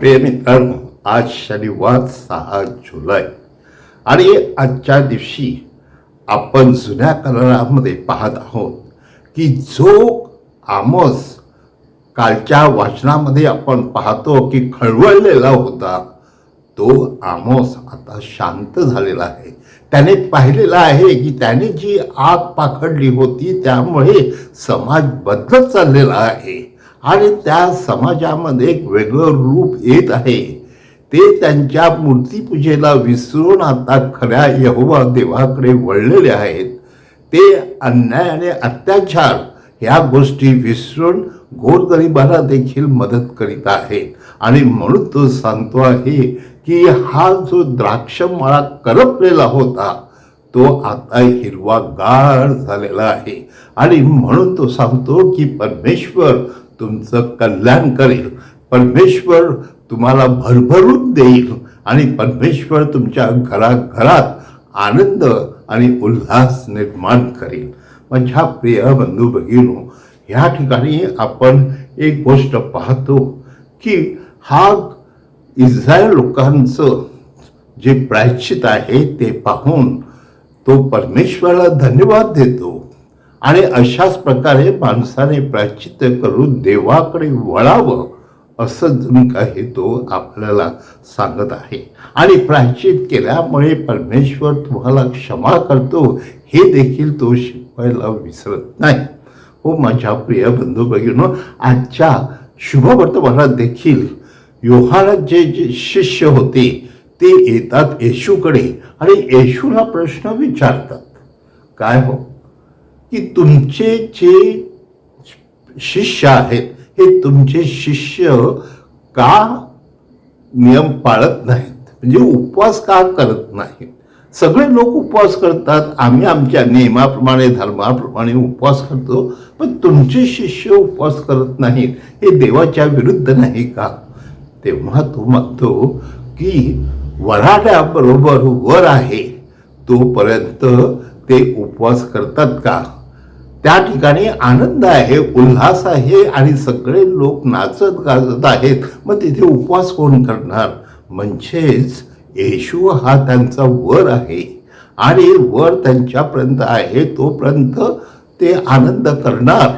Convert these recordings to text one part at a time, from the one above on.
प्रिय आज शनिवार सहा जुलै. आणि आजच्या दिवशी आपण जुन्या करारामध्ये पाहत आहोत की जो आमोस कालच्या वाचनामध्ये आपण पाहतो की खळवळलेला होता. तो आमोस आता शांत झालेला आहे. त्याने पाहिलेला आहे की त्याने जी आग पाखडली होती त्यामुळे समाज बदलत चाललेला आहे. आणि त्या समाजामध्ये एक वेगळं रूप येत आहे. ते त्यांच्या मूर्तीपूजेला विसरून आता खऱ्या यहोवा देवाकडे वळलेले आहेत. ते अन्याय आणि अत्याचार ह्या गोष्टी विसरून गोरगरिबाला देखील मदत करीत आहेत. आणि म्हणून तो सांगतो आहे की हा जो द्राक्ष मळा करपलेला होता तो आता हिरवागार झालेला आहे. आणि म्हणून तो सांगतो की परमेश्वर तुमचं कल्याण करेल. परमेश्वर तुम्हाला भरभरून देईल आणि परमेश्वर तुमच्या घराघरात आनंद आणि उल्हास निर्माण करेल. माझ्या प्रिय बंधू भगिनो ह्या ठिकाणी आपण एक गोष्ट पाहतो की हा इस्रायल लोकांचं जे प्रायश्चित आहे ते पाहून तो परमेश्वराला धन्यवाद देतो. आणि अशाच प्रकारे माणसाने प्राचित्य करून देवाकडे वळावं असं जणू काही तो आपल्याला सांगत आहे. आणि प्राचित केल्यामुळे परमेश्वर तुम्हाला क्षमा करतो हे देखील तो शिकवायला विसरत नाही. हो माझ्या प्रिय बंधू भगिनो आजच्या शुभवर्तमानात देखील योहानात जे जे शिष्य होते ते येतात येशूकडे आणि येशूला प्रश्न विचारतात. काय हो? की तुमचे जे शिष्य आहेत हे तुमचे शिष्य का नियम पाळत नाहीत? म्हणजे उपवास का करत नाहीत? सगळे लोक उपवास करतात. आम्ही आमच्या नियमाप्रमाणे धर्माप्रमाणे उपवास करतो. पण तुमचे शिष्य उपवास करत नाहीत हे देवाच्या विरुद्ध नाही का? तेव्हा तो म्हणतो की वराड्याबरोबर वर आहे. तोपर्यंत ते उपवास करतात का? त्या ठिकाणी आनंद आहे उल्हास आहे आणि सगळे लोक नाचत गाजत आहेत. मग तिथे उपवास कोण करणार? म्हणजेच येशू हा त्यांचा वर आहे आणि वर त्यांच्यापर्यंत आहे तोपर्यंत ते आनंद करणार.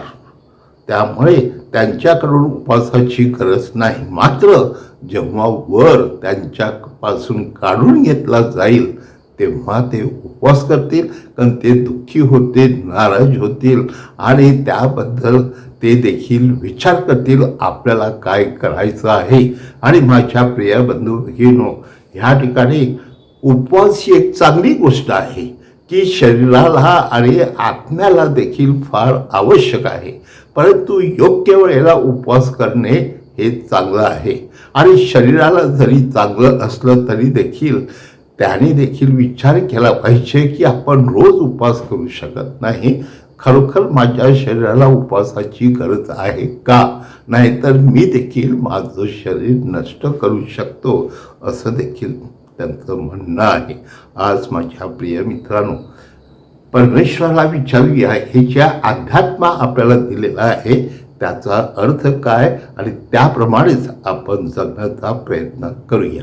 त्यामुळे त्यांच्याकडून उपवासाची गरज नाही. मात्र जेव्हा वर त्यांच्यापासून काढून घेतला जाईल तेव्हा ते उपवास करतील कारण ते दुःखी होतील नाराज होतील. आणि त्याबद्दल ते देखील विचार करतील आपल्याला काय करायचं आहे? आणि माझ्या प्रिय बंधू भगिनो ह्या ठिकाणी उपवास ही एक चांगली गोष्ट आहे की शरीराला आणि आत्म्याला देखील फार आवश्यक आहे. परंतु योग्य वेळेला उपवास करणे हे चांगलं आहे. आणि शरीराला जरी चांगलं असलं तरी देखील त्याने देखील विचार केला पाहिजे की आपण रोज उपवास करू शकत नाही. खरोखर माझ्या शरीराला उपवासाची गरज आहे का? नाहीतर मी देखील माझं शरीर नष्ट करू शकतो असं देखील त्यांचं म्हणणं आहे. आज माझ्या प्रिय मित्रांनो परमेश्वराला विचारूया हे ज्या अध्यात्मा आपल्याला दिलेला आहे त्याचा अर्थ काय? आणि त्याप्रमाणेच आपण जगण्याचा प्रयत्न करूया.